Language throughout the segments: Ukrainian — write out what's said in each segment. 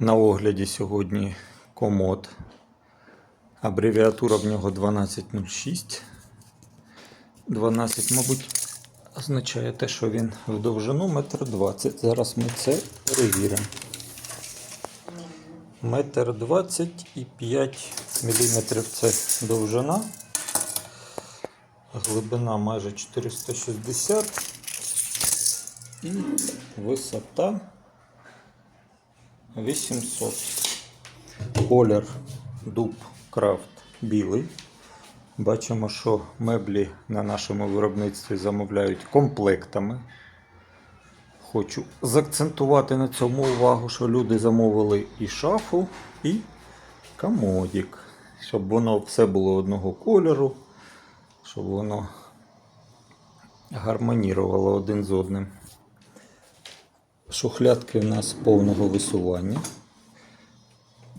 На огляді сьогодні комод. Абревіатура в нього 1206. 12, мабуть, означає те, що він в довжину 1,20 м. Зараз ми це перевіримо. 1,20 м і 5 мм це довжина. Глибина майже 460 і висота 800. Колір дуб крафт білий. Бачимо, що меблі на нашому виробництві замовляють комплектами. Хочу заакцентувати на цьому увагу, що люди замовили і шафу, і комодік. Щоб воно все було одного кольору, щоб воно гармонірувало один з одним. Шухлядки у нас повного висування.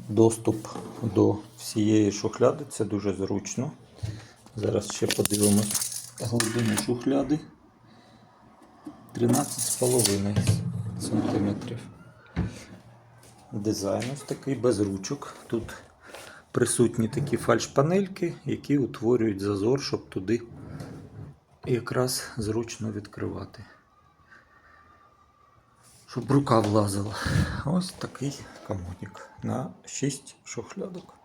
Доступ до всієї шухляди це дуже зручно. Зараз ще подивимось глибину шухляди. 13,5 см. Дизайн ось такий без ручок. Тут присутні такі фальш-панельки, які утворюють зазор, щоб туди якраз зручно відкривати. Щоб рука влазила. Ось такий комодик на 6 шухлядок.